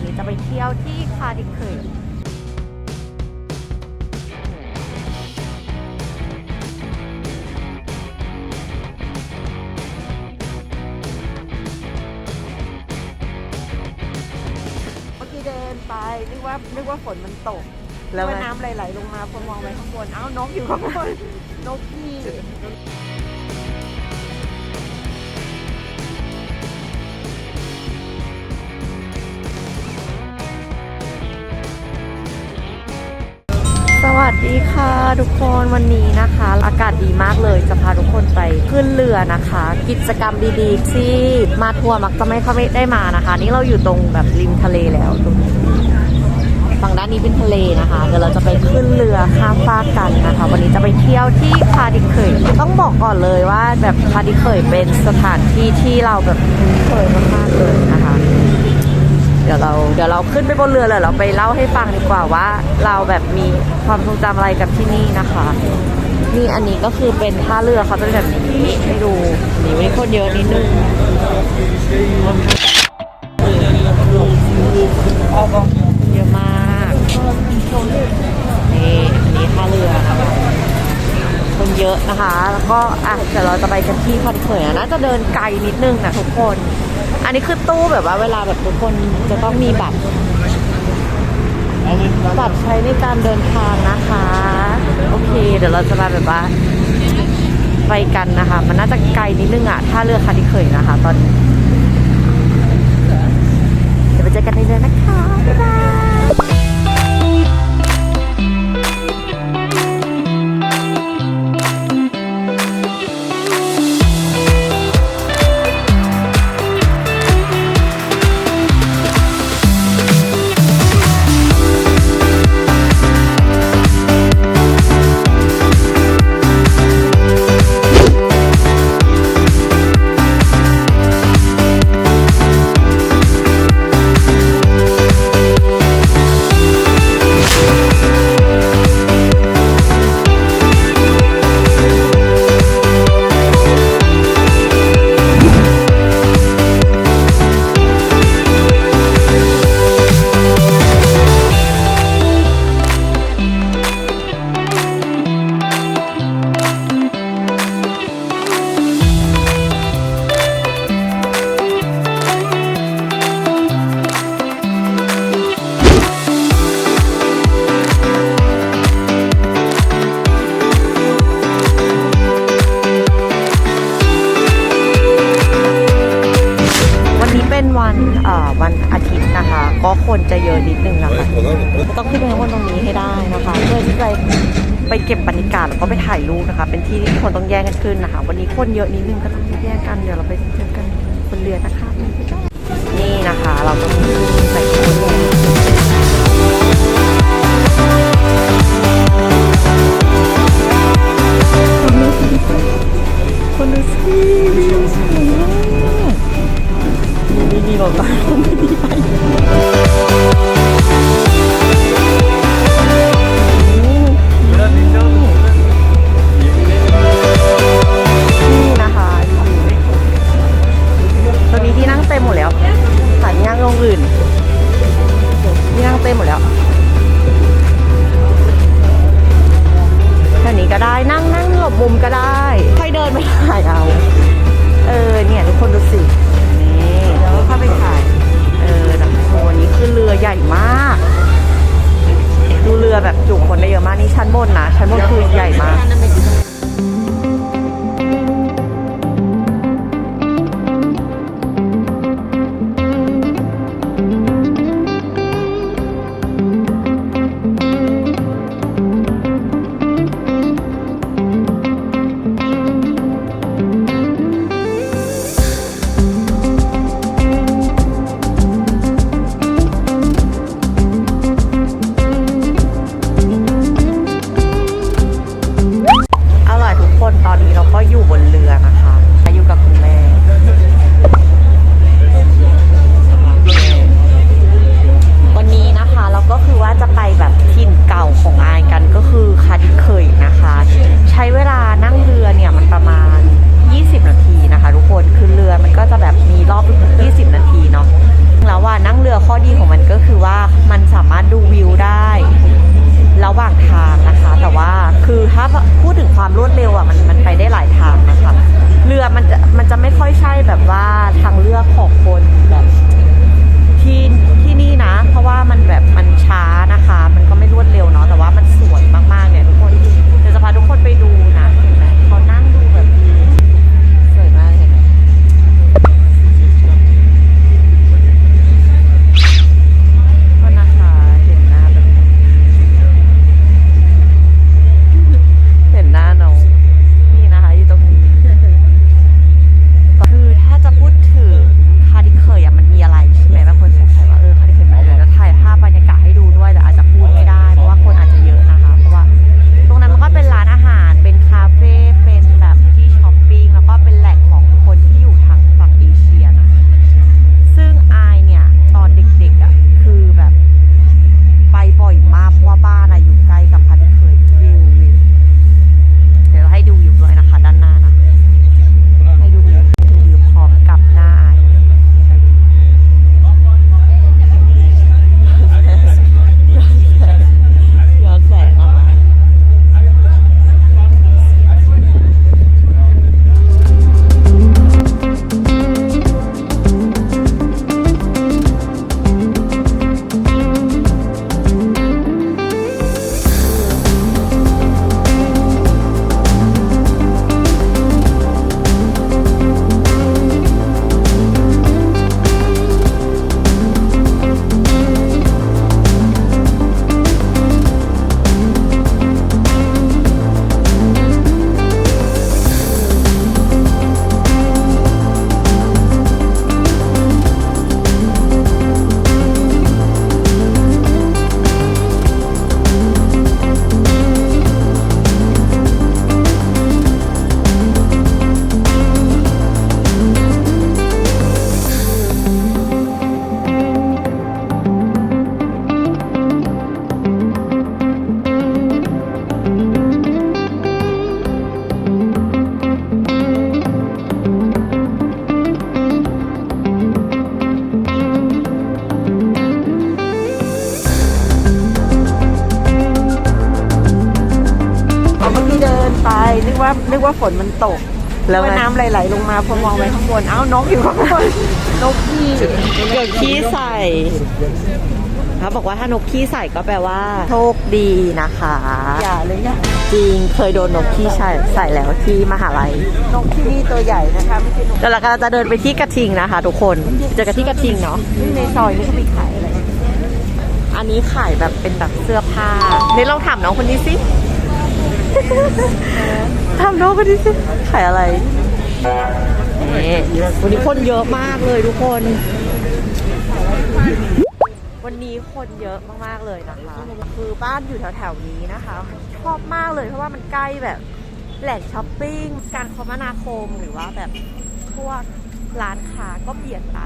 วันนี้จะไปเที่ยวที่คาดิเคยเมื่อกี้เดินไปนึกว่านึกว่าฝนมันตกแล้วว่าไงน้ำไหลๆลงมาพอมองไปข้างบน เอ้านกอยู่ข้างบน นกพี่ สวัสดีค่ะทุกคนวันนี้นะคะ อากาศดีมากเลยจะพาทุกคนไปขึ้นเรือนะคะ กิจกรรมดีๆ ที่มาทัวร์มักจะไม่ค่อยได้มานะคะ นี่เราอยู่ตรงแบบริมทะเลแล้วตรงนี้ฝั่งด้านนี้เป็นทะเลนะคะเดี๋ยวเราจะไปขึ้นเรือข้ามฟากกันนะคะ วันนี้จะไปเที่ยวที่คาดิเคยต้องบอกก่อนเลยว่าแบบคาดิเคยเป็นสถานที่ที่เราแบบเคยมากๆเลยนะคะ ดี๋ยวเราเดี๋ยวเราขึ้นไปบนเรือเลยเราไปเล่าให้ฟังดีกว่าว่า เราแบบมีความทรงจำอะไรกับที่นี่นะคะ นี่อันนี้ก็คือเป็นท่าเรือเขาจะเป็นแบบนี้ให้ดูนี่วันนี้คนเยอะนิดนึงเยอะมากนี่อันนี้ท่าเรือนะคะคนเยอะนะคะ แล้วก็อะเดี๋ยวเราจะไปกันที่คอนเสิร์ตนะน่าจะเดินไกลนิดนึงนะทุกคน อันนี้คือตู้แบบว่าเวลาแบบทุกคนจะต้องมีบัตรบัตรใช้ในการเดินทางนะคะ โอเค เดี๋ยวเราจะมาแบบว่าไปกันนะคะ มันน่าจะไกลนิดนึงอะถ้าเรือคันที่เคยนะคะ ตอนนี้ เดี๋ยวไปเจอกันในเรือนะคะ บ๊ายบาย ก็คนจะเยอะนิดนึงนะคะต้องขึ้นไปข้างบนตรงนี้ให้ได้นะคะ เพื่อที่จะไปเก็บบรรยากาศแล้วก็ไปถ่ายรูปนะคะ เป็นที่ที่คนต้องแย่งกันขึ้นนะคะ วันนี้คนเยอะนิดนึงก็ต้องแยกกันเดี๋ยวเราไปเจอกันบนเรือนะคะนี่นะคะ เราต้องใส่ชุดแย่ ชั้นบนนะชั้นบนคือใหญ่มาก ว่านึกว่าฝนมันตกแล้แล้ววไงน้ำไหลๆลงมาพอมองไปข้างบนเอ้านกอยู่ข้างบนนกพี่เกิดขี้ใส่เขาบอกว่าถ้านกขี้ใส่ก็แปลว่าโชคดีนะคะ อย่าเลยอย่าจริงเคยโดนนกขี้ใส่ใส่แล้วที่มหาลัยนกที่นี่ตัวใหญ่นะคะไม่ใช่นกเดี๋ยวเรากำลังจะเดินไปที่กระทิงนะคะ ทุกคนเจอกันที่กระทิงเนาะนี่ในซอยนี่เขามีขายอะไรอันนี้ขายแบบเป็นแบบเสื้อผ้านี่ลองถามน้องคนนี้สิ ถามน้องคนนี้สิขายอะไรนี่วันนี้คนเยอะมากเลยทุกคน วันนี้คนเยอะมากๆเลยนะคะ คือบ้านอยู่แถวๆนี้นะคะ ชอบมากเลยเพราะว่ามันใกล้แบบแหล่งช้อปปิ้ง การคมนาคมหรือว่าแบบพวกร้านค้าก็เปลี่ยนไป